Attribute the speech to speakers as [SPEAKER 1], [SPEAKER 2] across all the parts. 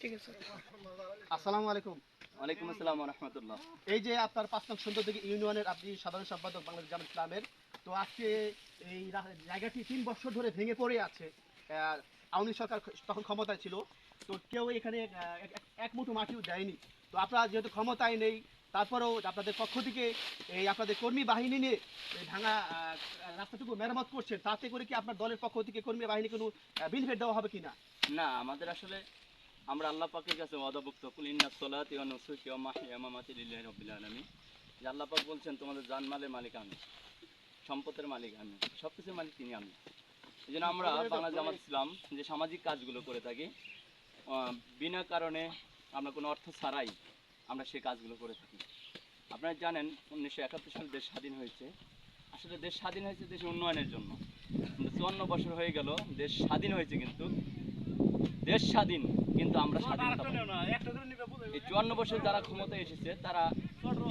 [SPEAKER 1] ঠিক আছে।
[SPEAKER 2] আসসালামু আলাইকুম।
[SPEAKER 3] ওয়ালাইকুম আসসালাম রহমতুল্লাহ
[SPEAKER 2] এই যে আপনার পাঁচ নং সুন্দরদিঘি ইউনিয়নের আপনি সাধারণ সম্পাদক বাংলাদেশ জামাত ইসলামের তো আজকে এই জায়গাটি তিন বছর ধরে ভেঙে পড়ে আছে। আওয়ামী সরকার তখন ক্ষমতায় ছিল তো কেউ এখানে এক- মুঠো মাটিও দেয়নি। তো আপনারা যেহেতু ক্ষমতায় নেই তারপরেও আপনাদের পক্ষ থেকে এই আপনাদের কর্মী বাহিনী নিয়ে ভাঙা রাস্তাটুকু মেরামত করছেন তাতে করে কি আপনার দলের পক্ষ থেকে কর্মী বাহিনী কোনো বেনিফিট দেওয়া হবে কিনা?
[SPEAKER 3] না আমাদের আসলে আমরা আল্লাহ পাকের কাছে অদভুক্ত কুল ইন্না সলাত নুসুক মাহিয়া মামাতি লিল্লাহি রাব্বিল আলামিন। যে আল্লাহ পাক বলছেন তোমাদের জানমালের মালিক আমি সম্পদের মালিক আমি সব কিছুর মালিক তিনি আমি। এই জন্য আমরা বাংলা জামাত ইসলাম যে সামাজিক কাজগুলো করে থাকি বিনা কারণে আমরা কোনো অর্থ ছাড়াই আমরা সেই কাজগুলো করে থাকি। আপনারা জানেন উনিশশো একাত্তর সালে দেশ স্বাধীন হয়েছে। আসলে দেশ স্বাধীন হয়েছে দেশের উন্নয়নের জন্য। চুয়ান্ন বছর হয়ে গেল দেশ স্বাধীন হয়েছে কিন্তু। দেশ স্বাধীন। কিন্তু আমরা স্বাধীনতা। এই চুয়ান্ন বছর যারা ক্ষমতায় এসেছে তারা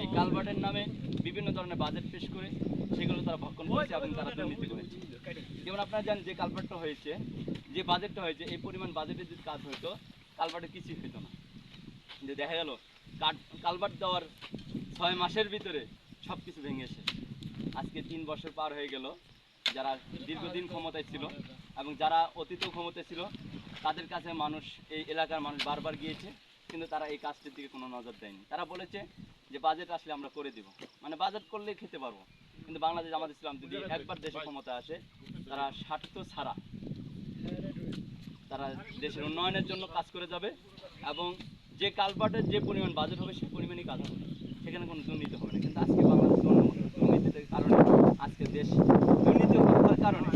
[SPEAKER 3] এই কালভার্টের নামে বিভিন্ন ধরনের বাজেট পেশ করে সেগুলো তারা ভক্ষণ করেছে এবং তারা দুর্নীতি করেছে। যেমন আপনারা জানেন যে কালভার্টটা হয়েছে যে বাজেটটা হয়েছে এই পরিমাণ বাজেটের যদি কাজ হতো কালভার্টে কিছুই হতো না। যে দেখা গেল কালভার্ট দেওয়ার ছয় মাসের ভিতরে সব কিছু ভেঙে শেষ আজকে তিন বছর পার হয়ে গেল যারা দীর্ঘদিন ক্ষমতায় ছিল এবং যারা অতীতেও ক্ষমতায় ছিল তাদের কাছে মানুষ, এই এলাকার মানুষ বারবার গিয়েছে, কিন্তু তারা এই কাজটির দিকে কোনো নজর দেয়নি। তারা বলেছে যে বাজেট আসলে আমরা করে দিব। মানে বাজেট করলেই খেতে পারব। কিন্তু বাংলাদেশ, জামাত ইসলাম যদি একবার দেশে ক্ষমতা আসে, তারা স্বার্থ ছাড়া তারা দেশের উন্নয়নের জন্য কাজ করে যাবে এবং যে কালভার্টের যে পরিমাণ বাজেট হবে, সেই পরিমাণই কাজ হবে। সেখানে কোনো দুর্নীতি হবে না। কিন্তু আজকে বাংলাদেশ দুর্নীতির কারণে, আজকে দেশ দুর্নীতি হওয়ার কারণে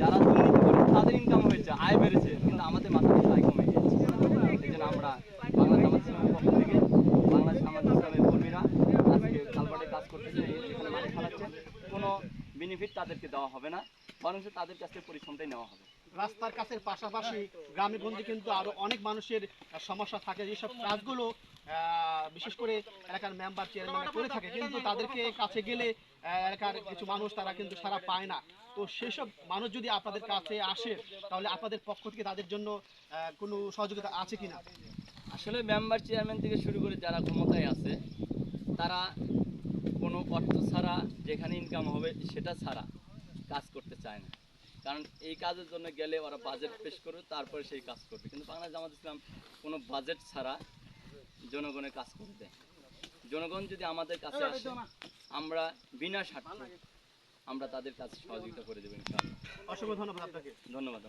[SPEAKER 3] যারা দুর্নীতি করে, তাদের ইনকাম হয়েছে, আয় বেড়েছে কিন্তু আমাদের মাথা পিছু আয় কমে গেছে এই জন্য আমরা বাংলা জামাত ইসলামের পক্ষ থেকে বাংলাদেশ জামাত ইসলামের কর্মীরা আজকে কালভার্টে কাজ করতেছে এখানে মাটি ফেলাচ্ছে কোনো বেনিফিট তাদেরকে দেওয়া হবে না বরং তাদের কাছ থেকে পরিশ্রমটাই নেওয়া হবে।
[SPEAKER 2] রাস্তার কাছের পাশাপাশি গ্রামে গঞ্জে কিন্তু আরও অনেক মানুষের সমস্যা থাকে যেসব কাজগুলো বিশেষ করে এলাকার মেম্বার চেয়ারম্যান করে থাকে কিন্তু তাদেরকে কাছে গেলে এলাকার কিছু মানুষ তারা কিন্তু সারা পায় না। তো সেসব মানুষ যদি আপনাদের কাছে আসে তাহলে আপনাদের পক্ষ থেকে তাদের জন্য কোনো সহযোগিতা আছে কিনা?
[SPEAKER 3] আসলে মেম্বার চেয়ারম্যান থেকে শুরু করে যারা ক্ষমতায় আছে তারা অর্থ ছাড়া যেখানে ইনকাম হবে সেটা ছাড়া কাজ করতে চায় না। কারণ এই কাজের জন্য গেলে ওরা বাজেট পেশ করবে তারপরে সেই কাজ করবে। কিন্তু বাংলাদেশ জামাত ইসলাম কোনো বাজেট ছাড়া জনগণের কাজ করে দেয় জনগণ যদি আমাদের কাছে আসে আমরা বিনা স্বার্থে আমরা তাদের কাছে সহযোগিতা করে দেবো ইনশাআল্লাহ।
[SPEAKER 2] অসংখ্য ধন্যবাদ আপনাকে।
[SPEAKER 3] ধন্যবাদ।